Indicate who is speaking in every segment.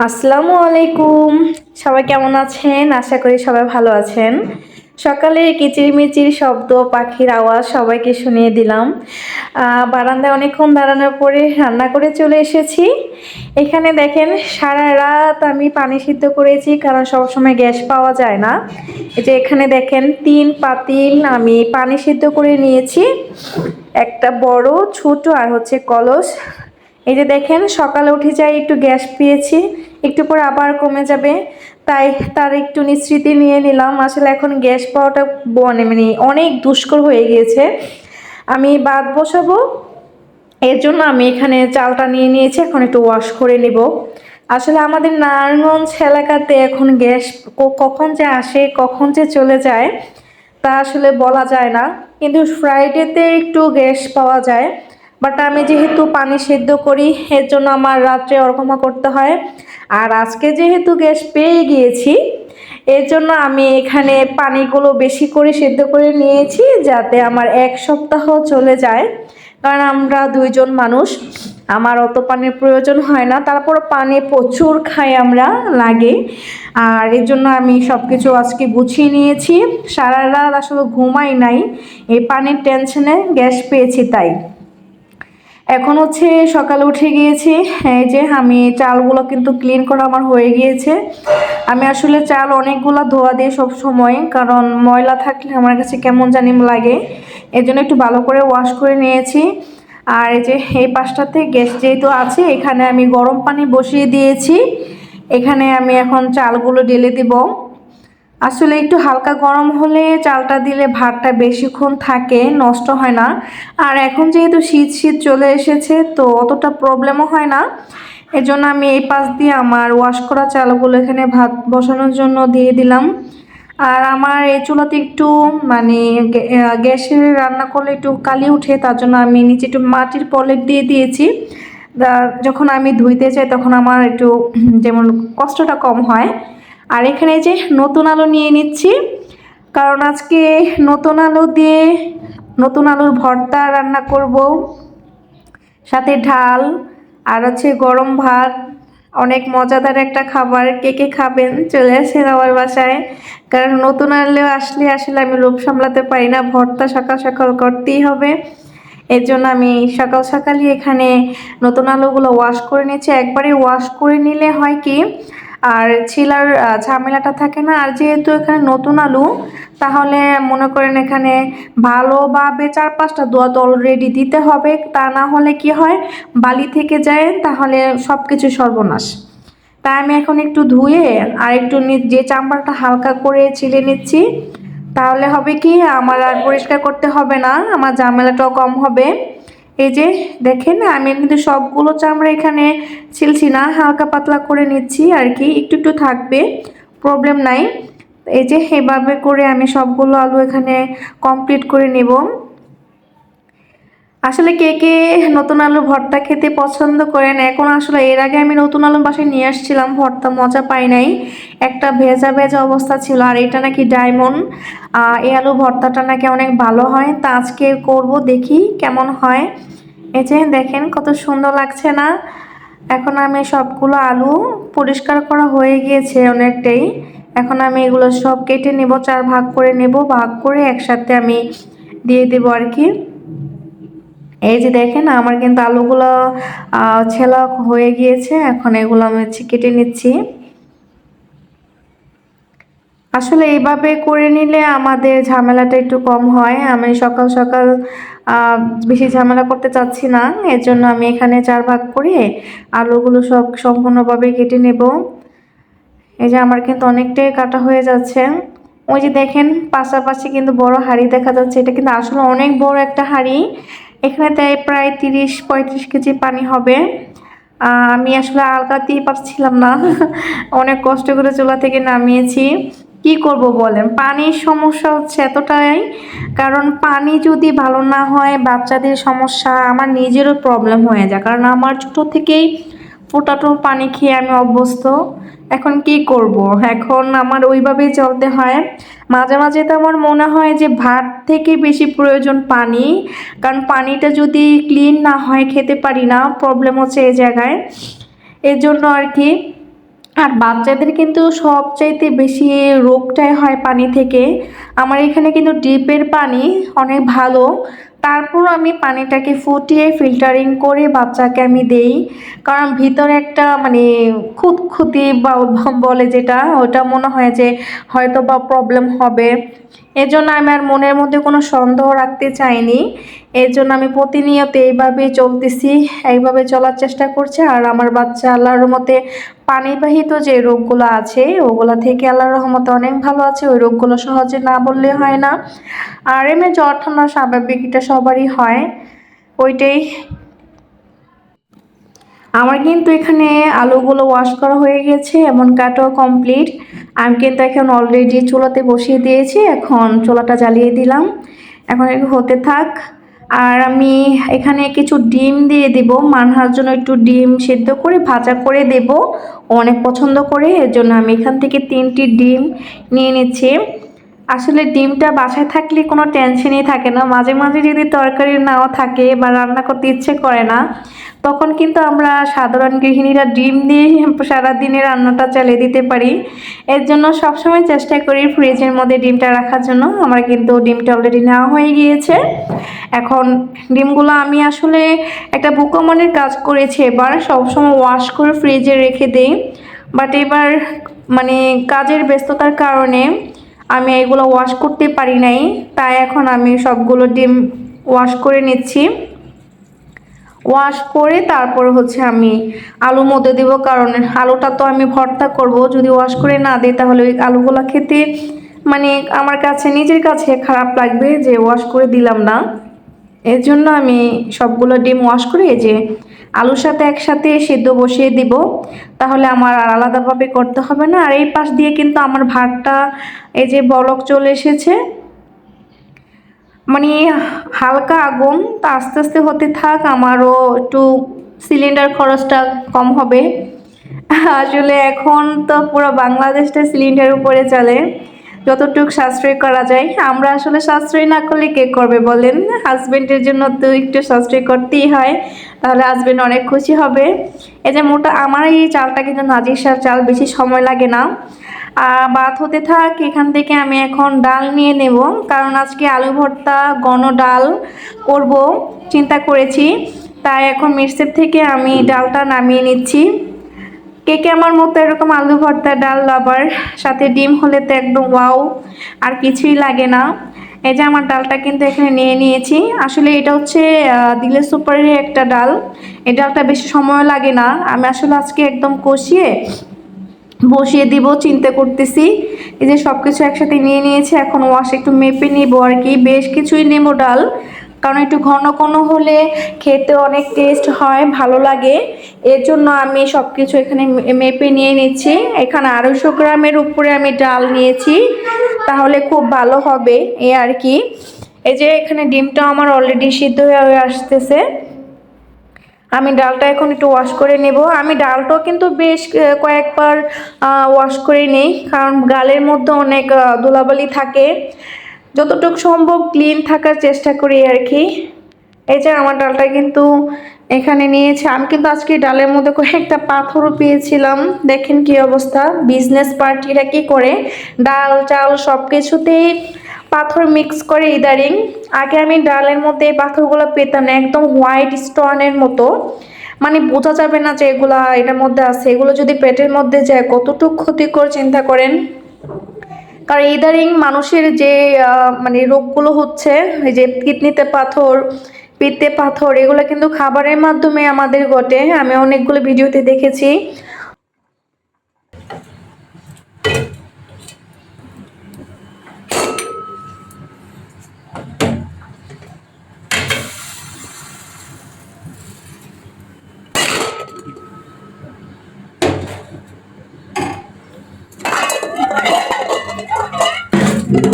Speaker 1: আসসালামু আলাইকুম। সবাই কেমন আছেন? আশা করি সবাই ভালো আছেন। সকালে কিচিরমিচির শব্দ, পাখির আওয়াজ সবাইকে শুনিয়ে দিলাম। বারান্দায় অনেকক্ষণ দাঁড়ানোর পরে রান্না করে চলে এসেছি। এখানে দেখেন, সারা রাত আমি পানি সিদ্ধ করেছি কারণ সবসময় গ্যাস পাওয়া যায় না। যে এখানে দেখেন, তিন পাতিল আমি পানি সিদ্ধ করে নিয়েছি। একটা বড়, ছোট আর হচ্ছে কলস। এই যে দেখেন, সকালে উঠে যাই, একটু গ্যাস পেয়েছি, একটু পর আবার কমে যাবে। তাই তার একটু নিশ্চিতি নিয়ে নিলাম। আসলে এখন গ্যাস পাওয়াটা মানে মানে অনেক দুষ্কর হয়ে গিয়েছে। আমি বাদ বসাবো। এর জন্য আমি এখানে চালটা নিয়ে নিয়েছি, এখন একটু ওয়াশ করে নিব। আসলে আমাদের নারায়ণগঞ্জ এলাকাতে এখন গ্যাস কখন যে আসে, কখন যে চলে যায়, তা আসলে বলা যায় না। কিন্তু ফ্রাইডেতে একটু গ্যাস পাওয়া যায়। বাট আমি যেহেতু পানি সেদ্ধ করি, এর জন্য আমার রাত্রে ওরকমা করতে হয়। আর আজকে যেহেতু গ্যাস পেয়ে গিয়েছি, এর জন্য আমি এখানে পানিগুলো বেশি করে সেদ্ধ করে নিয়েছি যাতে আমার এক সপ্তাহ চলে যায়। কারণ আমরা দুইজন মানুষ, আমার অত পানির প্রয়োজন হয় না। তারপর পানি প্রচুর খাই আমরা, লাগে। আর এর জন্য আমি সব কিছু আজকে গুছিয়ে নিয়েছি। সারা রাত আসলে ঘুমাই নাই, এই পানির টেনশনে গ্যাস পেয়েছি তাই। এখন হচ্ছে সকালে উঠে গিয়েছি, এই যে আমি চালগুলো কিন্তু ক্লিন করা আমার হয়ে গিয়েছে। আমি আসলে চাল অনেকগুলো ধোয়া দিই সব সময়, কারণ ময়লা থাকলে আমার কাছে কেমন জানি লাগে। এর জন্য একটু ভালো করে ওয়াশ করে নিয়েছি। আর এই যে এই পাশটাতে গ্যাস যেহেতু আছে, এখানে আমি গরম পানি বসিয়ে দিয়েছি। এখানে আমি এখন চালগুলো ঢেলে দিব। আসলে একটু হালকা গরম হলে চালটা দিলে ভাতটা বেশিক্ষণ থাকে, নষ্ট হয় না। আর এখন যেহেতু শীত শীত চলে এসেছে, তো অতটা প্রবলেমও হয় না। এর জন্য আমি এই পাশ দিয়ে আমার ওয়াশ করা চালগুলো এখানে ভাত বসানোর জন্য দিয়ে দিলাম। আর আমার এই চুলাতে একটু মানে গ্যা- গ্যাসে রান্না করলে একটু কালি উঠে, তার জন্য আমি নিচে একটু মাটির প্রলেপ দিয়ে দিয়েছি। যখন আমি ধুইতে চাই, তখন আমার একটু যেমন কষ্টটা কম হয় আর এখানে যে নতুন আলু নিয়ে নিচ্ছি। কারণ আজকে নতুন আলু দিয়ে নতুন আলুর ভর্তা রান্না করব। সাথে ঢাল আর হচ্ছে গরম ভাত। অনেক মজাদার একটা খাবার। কে কে খাবেন? চলে আসেন আমার বাসায়। কারণ নতুন আলু আসলে আসলে আমি লোভ সামলাতে পারি না। ভর্তা সকাল সকাল করতেই হবে। এর জন্য আমি সকাল সকালই এখানে নতুন আলুগুলো ওয়াশ করে নিয়েছি। একবারে ওয়াশ করে নিলে হয় কি আর ছিলার ঝামেলাটা থাকে না। আর যেহেতু এখানে নতুন আলু, তাহলে মনে করেন এখানে ভালোভাবে চার পাঁচটা দোয়া তো অলরেডি দিতে হবে। তা না হলে কি হয়? বালি থেকে যায়, তাহলে সব কিছু সর্বনাশ। তাই আমি এখন একটু ধুয়ে আর একটু যে চাম্বারটা হালকা করে ছিলে নিচ্ছি, তাহলে হবে কি? আমার আর পরিষ্কার করতে হবে না। আমার ঝামেলাটাও কম হবে। এই যে দেখেন, আমি কিন্তু সবগুলো চামড়া এখানে ছিলছি না, হালকা পাতলা করে নিচ্ছি আর কি, একটু একটু থাকবে প্রবলেম নাই। এই যে এভাবে করে আমি সবগুলো আলু এখানে কমপ্লিট করে নেব। আসলে কে কে নতুন আলুর ভর্তা খেতে পছন্দ করেন? এখন আসলে এর আগে আমি নতুন আলু বাসায় নিয়ে আসছিলাম, ভর্তা মজা পাই নাই। একটা ভেজা ভেজা অবস্থা ছিল, আর এটা নাকি ডায়মন্ড। এই আলু ভর্তাটা নাকি অনেক ভালো হয়। তা আজকে করব, দেখি কেমন হয়। এই যে দেখেন, কত সুন্দর লাগছে না? এখন আমি সবগুলো আলু পরিষ্কার করা হয়ে গিয়েছে অনেকটাই। এখন আমি এগুলো সব কেটে নেব, চার ভাগ করে নেব, ভাগ করে একসাথে আমি দিয়ে দেবো আর কি। এই যে দেখেন, আমার কিন্তু আলুগুলো ছেলা হয়ে গিয়েছে। এখন এগুলো আমি হচ্ছে কেটে নিচ্ছি। আসলে এইভাবে করে নিলে আমাদের ঝামেলাটা একটু কম হয়। আমি সকাল সকাল বেশি ঝামেলা করতে চাচ্ছি না। এর জন্য আমি এখানে চার ভাগ করে আলুগুলো সব সম্পূর্ণভাবে কেটে নেব। এই যে আমার কিন্তু অনেকটাই কাটা হয়ে যাচ্ছে। ওই যে দেখেন, পাশাপাশি কিন্তু বড় হাঁড়ি দেখা যাচ্ছে। এটা কিন্তু আসলে অনেক বড় একটা হাঁড়ি। এখানে তাই প্রায় তিরিশ, পঁয়ত্রিশ কেজি পানি হবে। আমি আসলে আলগাতেই পারছিলাম না। অনেক কষ্ট করে চুলা থেকে নামিয়েছি। কি করব বলেন? পানির সমস্যা হচ্ছে এতটাই, কারণ পানি যদি ভালো না হয়, বাচ্চাদের সমস্যা, আমার নিজেরও প্রবলেম হয়ে যায়। কারণ আমার ছোটো থেকেই ফোটাটো পানি খেয়ে আমি অভ্যস্ত। এখন কি করব? এখন আমার ওইভাবেই চলতে হয়। মাঝে মাঝে তো আমার মনে হয় যে ভাত থেকে বেশি প্রয়োজন পানি। কারণ পানিটা যদি ক্লিন না হয়, খেতে পারি না প্রবলেম হচ্ছে এই জায়গায়। এর জন্য আর কি। আর বাচ্চাদের কিন্তু সবচাইতে বেশি রোগটাই হয় পানি থেকে। আমার এখানে কিন্তু ডিপের পানি অনেক ভালো। তারপর আমি পানিটাকে ফুটিয়ে ফিল্টারিং করে বাচ্চাকে আমি দেই। কারণ ভিতরে একটা মানে খুঁতখুতি বা বলে যেটা, ওটা মনে হয় যে হয়তো বা প্রবলেম হবে। এর জন্য আমি আর মনের মধ্যে কোনো সন্দেহ রাখতে চাইনি। এর জন্য আমি প্রতিনিয়ত এইভাবেই চলতেছি, এইভাবে চলার চেষ্টা করছি। আর আমার বাচ্চা আল্লাহর মতে পানিবাহিত যে রোগগুলো আছে, ওগুলো থেকে আল্লাহর রহমতে অনেক ভালো আছে। ওই রোগগুলো সহজে না বললে হয় না। আর এমনি জ্বর ঠান্ডা স্বাভাবিক, এটা সবারই হয়। ওইটাই আমার কিন্তু এখানে আলুগুলো ওয়াশ করা হয়ে গেছে, এমন কাটাও কমপ্লিট আমি কিন্তু এখন অলরেডি চুলাতে বসিয়ে দিয়েছি, এখন চুলাটা জ্বালিয়ে দিলাম। এখন হতে থাক। আর আমি এখানে কিছু ডিম দিয়ে দেব, মানহার জন্য একটু ডিম সেদ্ধ করে, ভাজা করে দেব। অনেক পছন্দ করে, এর জন্য আমি এখান থেকে তিনটি ডিম নিয়ে নিচ্ছি। আসলে ডিমটা বাসায় থাকলে কোনো টেনশনই থাকে না। মাঝে মাঝে যদি তরকারি নাও থাকে বা রান্না করতে ইচ্ছে করে না, তখন কিন্তু আমরা সাধারণ গৃহিণীরা ডিম দিয়ে সারাদিনে রান্নাটা চালিয়ে দিতে পারি। এর জন্য সবসময় চেষ্টা করি ফ্রিজের মধ্যে ডিমটা রাখার জন্য। আমার কিন্তু ডিমটা অলরেডি নেওয়া হয়ে গিয়েছে। এখন ডিমগুলো আমি আসলে একটা বুকমানের কাজ করেছি এবার। সবসময় ওয়াশ করে ফ্রিজে রেখে দিই। বাট এবার মানে কাজের ব্যস্ততার কারণে আমি এগুলো ওয়াশ করতে পারি নাই, তাই এখন আমি সবগুলো ডিম ওয়াশ করে নিচ্ছি। ওয়াশ করে তারপর হচ্ছে আমি আলু মধ্যে দেব, কারণ আলুটা তো আমি ভর্তা করব। যদি ওয়াশ করে না দিই, তাহলে ওই আলুগুলো খেতে মানে আমার কাছে, নিজের কাছে খারাপ লাগবে যে ওয়াশ করে দিলাম না। এর জন্য আমি সবগুলো ডিম ওয়াশ করে যে আলুর সাথে একসাথে সেদ্ধ বসিয়ে দিব। তাহলে আমার আর আলাদাভাবে করতে হবে না। আর এই পাশ দিয়ে কিন্তু আমার ভাতটা, এই যে বলক চলে এসেছে। মানে হালকা আগুন, তা আস্তে আস্তে হতে থাক, আমারও একটু সিলিন্ডার খরচটা কম হবে। আসলে এখন তো পুরো বাংলাদেশটা সিলিন্ডার উপরে চলে। যতটুকু সাশ্রয় করা যায়, আমরা আসলে সাশ্রয় না করলে কে করবে বলেন? হাজব্যান্ডের জন্য তো একটু সাশ্রয় করতেই হয়, তাহলে হাজব্যান্ড অনেক খুশি হবে। এই যে মোটা, আমার এই চালটা কিন্তু নাজির চাল, বেশি সময় লাগে না। ভাত হতে থাক, এখান থেকে আমি এখন ডাল নিয়ে নেব, কারণ আজকে আলু ভর্তা গণ ডাল করব, চিন্তা করেছি। তাই এখন মিক্সের থেকে আমি ডালটা নামিয়ে নিচ্ছি। কে কে আমার মতো এরকম আলু ভর্তা, ডাল লাভার সাথে ডিম হলে তো একদম ওয়াও, আর কিছুই লাগে না। এই যে আমার ডালটা কিন্তু এখানে নিয়ে নিয়েছি। আসলে এটা হচ্ছে দিলে সুপারের একটা ডাল। এই ডালটা বেশি সময় লাগে না। আমি আসলে আজকে একদম কষিয়ে বসিয়ে দিব, চিন্তা করতেছি। এই যে সব কিছু একসাথে নিয়ে নিয়েছি, এখন ওয়াশ একটু মেপে নিব আর কি। বেশ কিছুই নেব ডাল। কারণ একটু ঘন ঘন হলে খেতে অনেক টেস্ট হয়, ভালো লাগে। এর জন্য আমি সব কিছু এখানে মেপে নিয়ে নিচ্ছি। এখানে আড়াইশো গ্রামের উপরে আমি ডাল নিয়েছি, তাহলে খুব ভালো হবে এ আর কি। এই যে এখানে ডিমটা আমার অলরেডি সিদ্ধ হয়ে আসতেছে। আমি ডালটা এখন একটু ওয়াশ করে নেব। আমি ডালটাও কিন্তু বেশ কয়েকবার ওয়াশ করে নিই কারণ গালের মধ্যে অনেক ধুলাবালি থাকে। যতটুকু সম্ভব ক্লিন থাকার চেষ্টা করি আর কি। এই যে আমার ডালটা কিন্তু এখানে নিয়েছে। আমি কিন্তু আজকে ডালের মধ্যে কয়েকটা পাথরও পেয়েছিলাম। দেখেন কি অবস্থা বিজনেস পার্টিরা কি করে? ডাল, চাল সব কিছুতেই পাথর মিক্স করে ইদারিং আগে আমি ডালের মধ্যে এই পাথরগুলো পেতাম না, একদম হোয়াইট স্টোনের মতো। মানে বোঝা যাবে না যে এগুলা এটার মধ্যে আছে। এগুলো যদি পেটের মধ্যে যায়, কতটুকু ক্ষতিকর চিন্তা করেন? কারণ ইদারিং মানুষের যে মানে রোগগুলো হচ্ছে, এই যে কিডনিতে পাথর, পিত্তে পাথর, এগুলো কিন্তু খাবারের মাধ্যমে আমাদের ঘটে। আমি অনেকগুলো ভিডিওতে দেখেছি।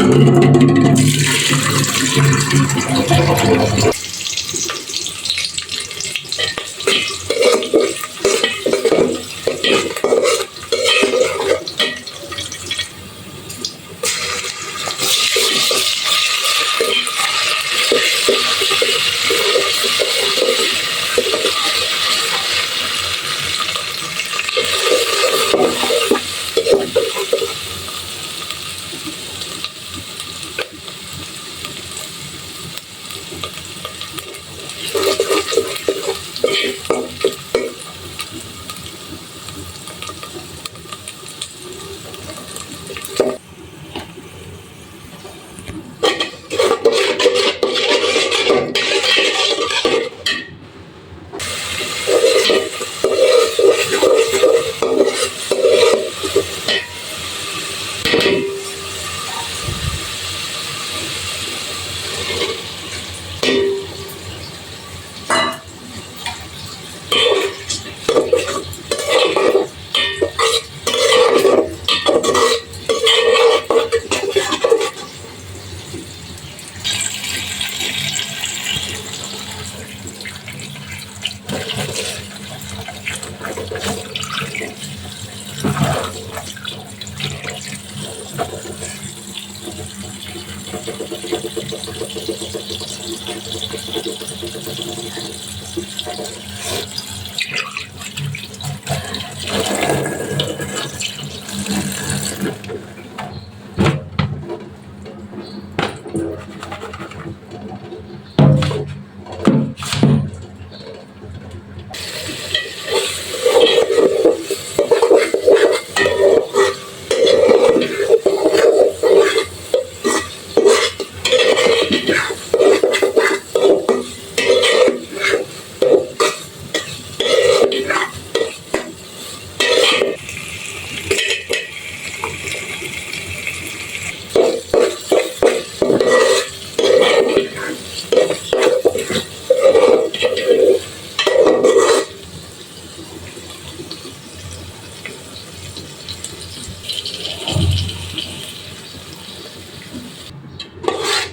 Speaker 1: Thank you.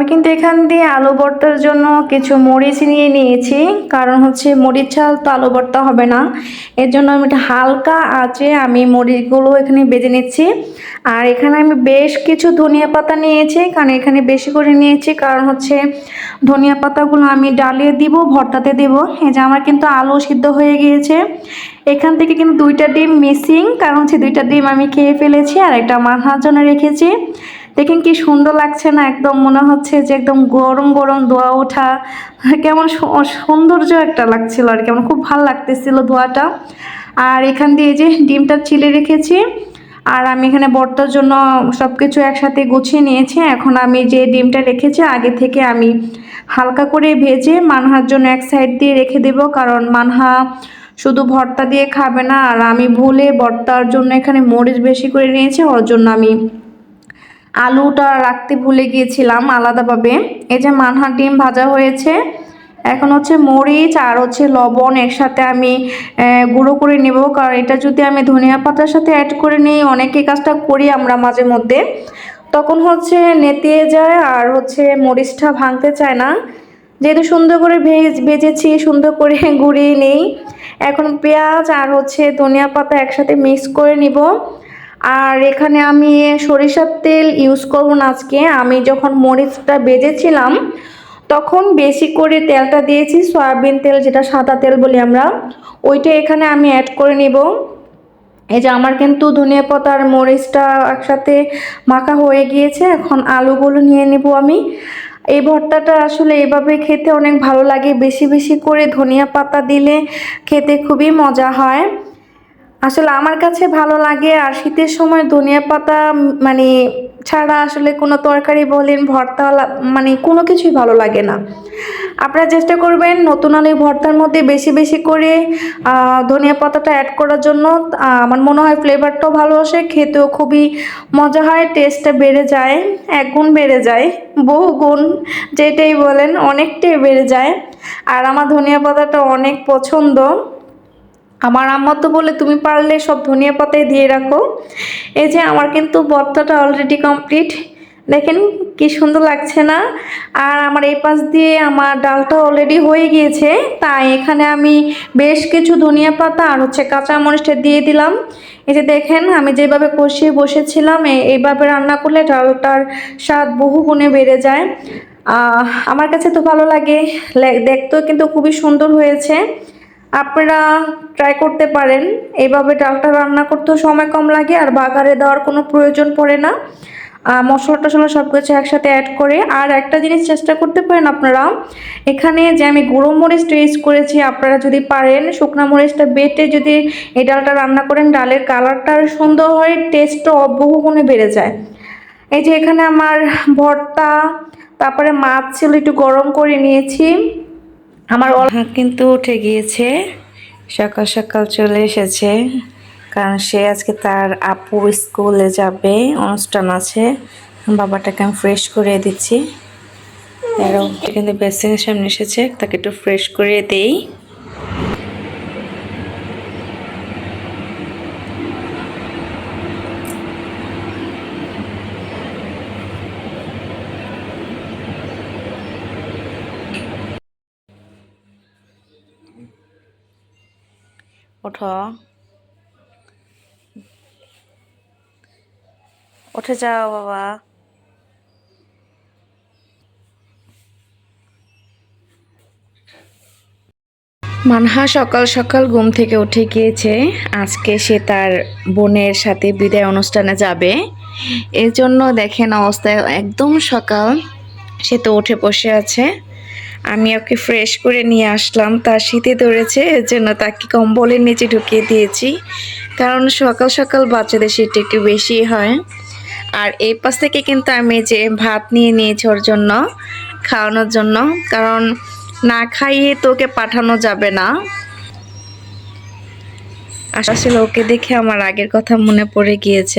Speaker 1: আমি কিন্তু এখান দিয়ে আলু ভর্তার জন্য কিছু মরিচ নিয়ে নিয়েছি। কারণ হচ্ছে মরিচ ছাল তো আলু ভর্তা হবে না। এর জন্য আমি একটা হালকা আঁচে আমি মরিচগুলো এখানে বেজে নিচ্ছি। আর এখানে আমি বেশ কিছু ধনিয়া পাতা নিয়েছি। কারণ এখানে বেশি করে নিয়েছি। কারণ হচ্ছে ধনিয়া পাতাগুলো আমি ডালিয়ে দিব, ভর্তাতে দেব। এই যে আমার কিন্তু আলু সিদ্ধ হয়ে গিয়েছে। এখান থেকে কিন্তু দুইটা ডিম মিসিং। কারণ হচ্ছে দুইটা ডিম আমি খেয়ে ফেলেছি আর একটা মাথার জন্য রেখেছি। দেখেন কি সুন্দর লাগছে না? একদম মনে হচ্ছে যে একদম গরম গরম ধোয়া ওঠা। কেমন সৌন্দর্য একটা লাগছিল আর কেমন খুব ভালো লাগতেছিল ধোয়াটা। আর এখান দিয়ে যে ডিমটা চিলে রেখেছি। আর আমি এখানে বর্তার জন্য সব কিছু একসাথে গুছিয়ে নিয়েছি। এখন আমি যে ডিমটা রেখেছি, আগে থেকে আমি হালকা করে ভেজে মানহার জন্য এক সাইড দিয়ে রেখে দেব। কারণ মানহা শুধু ভর্তা দিয়ে খাবে না। আর আমি ভুলে ভর্তার জন্য এখানে মরিচ বেশি করে নিয়েছি। ওর জন্য আমি আলুটা রাখতে ভুলে গিয়েছিলাম আলাদাভাবে। এই যে মানহা ডিম ভাজা হয়েছে, এখন হচ্ছে মরিচ আর হচ্ছে লবণ একসাথে আমি গুঁড়ো করে নেব। কারণ এটা যদি আমি ধনিয়া পাতার সাথে অ্যাড করে নিই, অনেকে কাজটা করি আমরা মাঝে মধ্যে। তখন হচ্ছে নেতিয়ে যায় আর হচ্ছে মরিচটা ভাঙতে চায় না। যেহেতু সুন্দর করে ভেজ, ভেজেছি, সুন্দর করে গুঁড়িয়ে নেই। এখন পেঁয়াজ আর হচ্ছে ধনিয়া পাতা একসাথে মিক্স করে নিব। আর এখানে আমি সরিষার তেল ইউজ করব না আজকে। আমি যখন মরিচটা বেজেছিলাম, তখন বেশি করে তেলটা দিয়েছি, সয়াবিন তেল যেটা সাদা তেল বলি আমরা। ওইটা এখানে আমি অ্যাড করে নিব। এই যে আমার কিন্তু ধনিয়া পাতা আর মরিচটা একসাথে মাখা হয়ে গিয়েছে, এখন আলুগুলো নিয়ে নেব আমি। এই ভর্তাটা আসলে এভাবে খেতে অনেক ভালো লাগে, বেশি বেশি করে ধনিয়া পাতা দিলে খেতে খুবই মজা হয়। আসলে আমার কাছে ভালো লাগে আর শীতের সময় ধনিয়া পাতা মানে ছাড়া আসলে কোনো তরকারি বলেন, ভর্তা মানে কোনো কিছুই ভালো লাগে না। আপনারা চেষ্টা করবেন নতুন আলু ভর্তার মধ্যে বেশি বেশি করে ধনিয়া পাতাটা অ্যাড করার জন্য। আমার মনে হয় ফ্লেভারটাও ভালো আসে, খেতেও খুবই মজা হয় টেস্টটা বেড়ে যায়, এক গুণ বেড়ে যায়, বহু গুণ যেটাই বলেন, অনেকটাই বেড়ে যায়। আর আমার ধনিয়া পাতাটা অনেক পছন্দ। আমার আম্মা তো বলে তুমি পারলে সব ধনিয়া পাতায় দিয়ে রাখো। এই যে আমার কিন্তু ভর্তাটা অলরেডি কমপ্লিট দেখেন কি সুন্দর লাগছে না? আর আমার এই পাশ দিয়ে আমার ডালটা অলরেডি হয়ে গিয়েছে। তাই এখানে আমি বেশ কিছু ধনিয়া পাতা আর হচ্ছে কাঁচা মরিচটা দিয়ে দিলাম। এই যে দেখেন, আমি যেভাবে কষিয়ে বসেছিলাম এইভাবে রান্না করলে ডালটার স্বাদ বহু গুণে বেড়ে যায়। আমার কাছে তো ভালো লাগে। দেখতেও কিন্তু খুবই সুন্দর হয়েছে। আপনারা ট্রাই করতে পারেন। এইভাবে ডালটা রান্না করতেও সময় কম লাগে আর বাগারে দেওয়ার কোনো প্রয়োজন পড়ে না। মশলা টশলা সব কিছু একসাথে অ্যাড করে। আর একটা জিনিস চেষ্টা করতে পারেন আপনারা। এখানে যে আমি গুঁড়ো মরিচটা ইউজ করেছি, আপনারা যদি পারেন, শুকনো মরিচটা বেটে যদি এই ডালটা রান্না করেন, ডালের কালারটা সুন্দর হয় টেস্টও বহু গুণে বেড়ে যায়। এই যে এখানে আমার ভর্তা, তারপরে মাছ ছিল, একটু গরম করে নিয়েছি। আমার হাত কিন্তু উঠে গিয়েছে। সকাল সকাল চলে এসেছে। কারণ সে আজকে তার আপু স্কুলে যাবে, অনুষ্ঠান আছে। বাবাটাকে আমি ফ্রেশ করে দিচ্ছি। এরকম কিন্তু বেসিনের সামনে এসেছে, তাকে একটু ফ্রেশ করে দেই। ওঠো উঠে যাও বাবা। মানহা সকাল সকাল ঘুম থেকে উঠে গিয়েছে। আজকে সে তার বোনের সাথে বিদায় অনুষ্ঠানে যাবে। এর জন্য দেখেন অবস্থায় একদম সকাল। সে তো উঠে বসে আছে। আমি ওকে ফ্রেশ করে নিয়ে আসলাম। তার শীতে ধরেছে এর জন্য তাকে কম্বলের নিচে ঢুকিয়ে দিয়েছি। কারণ সকাল সকাল বাচ্চাদের শীতটা একটু বেশি হয়। আর এই পাশ থেকে কিন্তু আমি যে ভাত নিয়ে নিয়েছি ওর জন্য, খাওয়ানোর জন্য, কারণ না খাইয়ে তোকে পাঠানো যাবে না। আসলে ওকে দেখে আমার আগের কথা মনে পড়ে গিয়েছে।